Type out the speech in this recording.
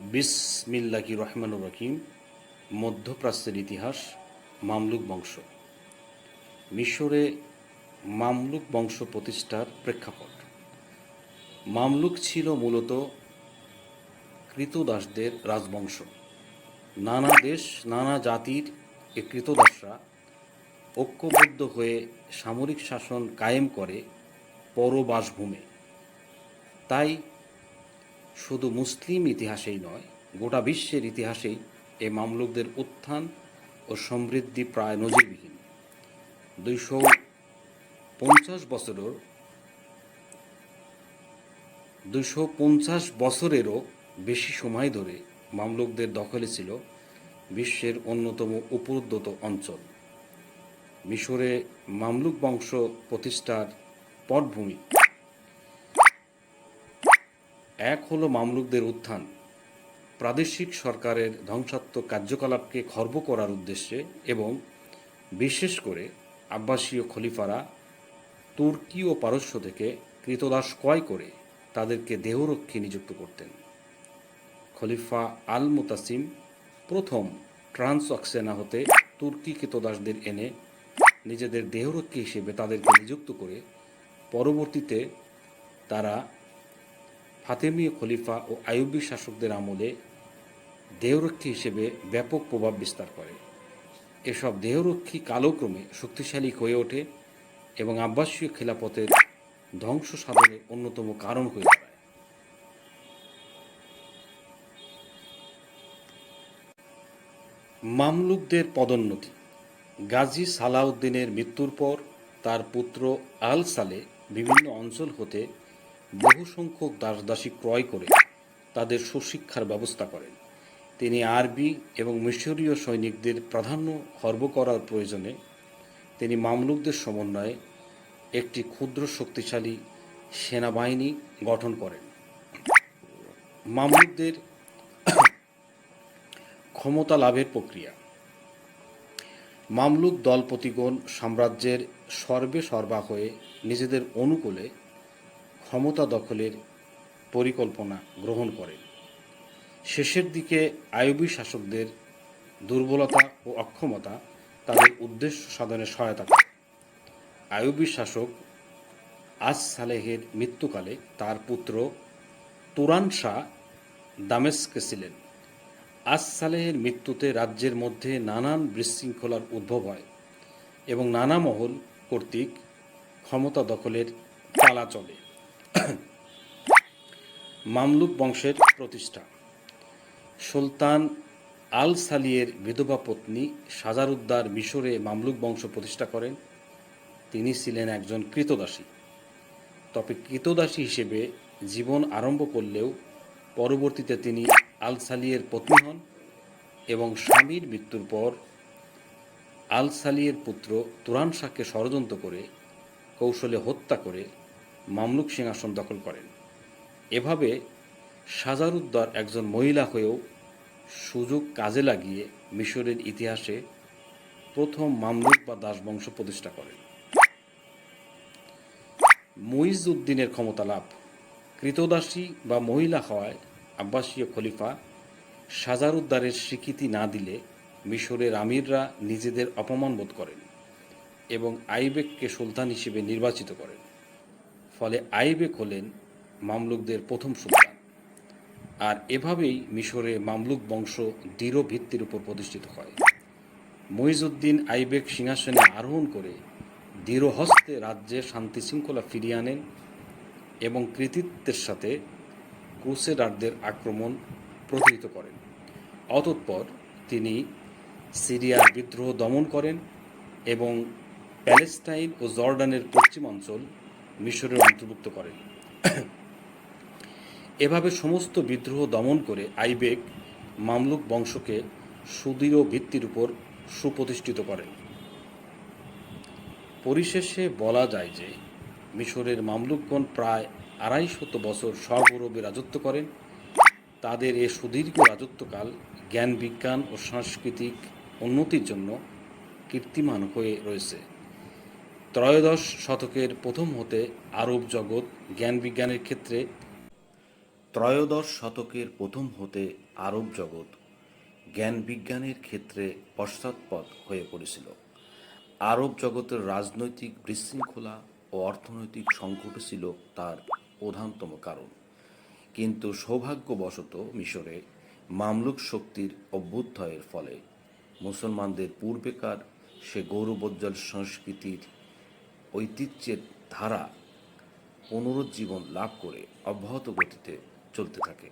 বিসমিল্লাহি রহমানুর রহিম, মধ্যপ্রাচ্যের ইতিহাস, মামলুক বংশ। মিশরে মামলুক বংশ প্রতিষ্ঠার প্রেক্ষাপট। মামলুক ছিল মূলত কৃতদাসদের রাজবংশ। নানা দেশ, নানা জাতির এ কৃতদাসরা ঐক্যবদ্ধ হয়ে সামরিক শাসন কায়েম করে পরবাসভূমে। তাই শুধু মুসলিম ইতিহাসেই নয়, গোটা বিশ্বের ইতিহাসেই এই মামলুকদের উত্থান ও সমৃদ্ধি প্রায় নজিরবিহীন। দুইশো পঞ্চাশ বছরের দুশো পঞ্চাশ বছরেরও বেশি সময় ধরে মামলুকদের দখলে ছিল বিশ্বের অন্যতম উপরুদ্ধত অঞ্চল। মিশরে মামলুক বংশ প্রতিষ্ঠার পটভূমি এক হলো মামলুকদের উত্থান। প্রাদেশিক সরকারের ধ্বংসাত্মক কার্যকলাপকে খর্ব করার উদ্দেশ্যে এবং বিশেষ করে আব্বাসীয় খলিফারা তুর্কি ও পারস্য থেকে কৃতদাস ক্রয় করে তাদেরকে দেহরক্ষী নিযুক্ত করতেন। খলিফা আল মুতাসিম প্রথম ট্রান্স অক্সেনা হতে তুর্কি কৃতদাসদের এনে নিজেদের দেহরক্ষী হিসেবে তাদেরকে নিযুক্ত করে পরবর্তীতে তারা ফাতেমীয় খলিফা ও আইয়ুবী শাসকদের আমলে দেহরক্ষী হিসেবে ব্যাপক প্রভাব বিস্তার করে। এসব দেহরক্ষী কালক্রমে শক্তিশালী হয়ে ওঠে এবং আব্বাসীয় খেলাপথের ধ্বংস সাধনের অন্যতম কারণ হয়ে দাঁড়ায়। মামলুকদের পদোন্নতি। গাজী সালাউদ্দিনের মৃত্যুর পর তার পুত্র আল সালে বিভিন্ন অঞ্চল হতে বহু সংখ্যক দাসদাসী ক্রয় করে তাদের সুশিক্ষার ব্যবস্থা করেন। তিনি আরবি এবং মিশরীয় সৈনিকদের প্রাধান্য খর্ব করার প্রয়োজনে তিনি মামলুকদের সমন্বয়ে একটি ক্ষুদ্র শক্তিশালী সেনাবাহিনী গঠন করেন। মামলুকদের ক্ষমতা লাভের প্রক্রিয়া। মামলুক দলপতিগণ সাম্রাজ্যের সর্বে সর্বা হয়ে নিজেদের অনুকূলে ক্ষমতা দখলের পরিকল্পনা গ্রহণ করেন শেষের দিকে আয়ুবী শাসকদের দুর্বলতা ও অক্ষমতা তাদের উদ্দেশ্য সাধনে সহায়তা করে। আয়ুবী শাসক আজ সালেহের মৃত্যুকালে তার পুত্র তুরান শাহ দামেস্কে ছিলেন। আজ সালেহের মৃত্যুতে রাজ্যের মধ্যে নানান বিশৃঙ্খলার উদ্ভব হয় এবং নানা মহল কর্তৃক ক্ষমতা দখলের পালা চলে। মামলুক বংশের প্রতিষ্ঠা। সুলতান আল সালিয়ের বিধবা পত্নী সাজারুদ্দার মিশরে মামলুক বংশ প্রতিষ্ঠা করেন। তিনি ছিলেন একজন কৃতদাসী। তবে কৃতদাসী হিসেবে জীবন আরম্ভ করলেও পরবর্তীতে তিনি আল সালিয়ের পত্নী হন এবং স্বামীর মৃত্যুর পর আল সালিয়ের পুত্র তুরান শাহকে ষড়যন্ত্র করে কৌশলে হত্যা করে মামলুক সিংহাসন দখল করেন। এভাবে সাজারুদ্দার একজন মহিলা হয়েও সুযোগ কাজে লাগিয়ে মিশরের ইতিহাসে প্রথম মামলুক বা দাসবংশ প্রতিষ্ঠা করেন। মুইজ উদ্দিনের ক্ষমতা লাভ কৃতদাসী বা মহিলা হওয়ায় আব্বাসীয় খলিফা সাজারুদ্দারের স্বীকৃতি না দিলে মিশরের আমিররা নিজেদের অপমান বোধ করেন এবং আইবেককে সুলতান হিসেবে নির্বাচিত করেন। ফলে আইবেক হলেন মামলুকদের প্রথম সুলতান। আর এভাবেই মিশরে মামলুক বংশ দৃঢ় ভিত্তির উপর প্রতিষ্ঠিত হয়। মহিজউদ্দিন আইবেক সিংহাসনে আরোহণ করে দৃঢ় হস্তে রাজ্যে শান্তি শৃঙ্খলা ফিরিয়ে আনেন এবং কৃতিত্বের সাথে ক্রুসেডারদের আক্রমণ প্রতিহিত করেন। অতঃপর তিনি সিরিয়ার বিদ্রোহ দমন করেন এবং প্যালেস্টাইন ও জর্ডানের পশ্চিমাঞ্চল মিশরের অন্তর্ভুক্ত করেন এভাবে সমস্ত বিদ্রোহ দমন করে আইবেক মামলুক বংশকে সুদৃঢ় ভিত্তির উপর সুপ্রতিষ্ঠিত করেন পরিশেষে বলা যায় যে, মিশরের মামলুকগণ প্রায় আড়াই শত বছর সগৌরবে রাজত্ব করেন। তাদের এ সুদীর্ঘ রাজত্বকাল জ্ঞান বিজ্ঞান ও সাংস্কৃতিক উন্নতির জন্য কীর্তিমান হয়ে রয়েছে। ত্রয়োদশ শতকের প্রথম হতে আরব জগৎ জ্ঞান বিজ্ঞানের ক্ষেত্রে ত্রয়োদশ শতকের প্রথম হতে আরব জগৎ জ্ঞান বিজ্ঞানের ক্ষেত্রে পশ্চাৎপদ হয়ে পড়েছিল। আরব জগতের রাজনৈতিক বিশৃঙ্খলা ও অর্থনৈতিক সংকট ছিল তার প্রধানতম কারণ। কিন্তু সৌভাগ্যবশত মিশরে মামলুক শক্তির অভ্যুদয়ের ফলে মুসলমানদের পূর্বেকার সে গৌরবোজ্জ্বল সংস্কৃতির ঐতিহ্যের ধারা পুনরুজ্জীবন লাভ করে অব্যাহত গতিতে চলতে থাকে।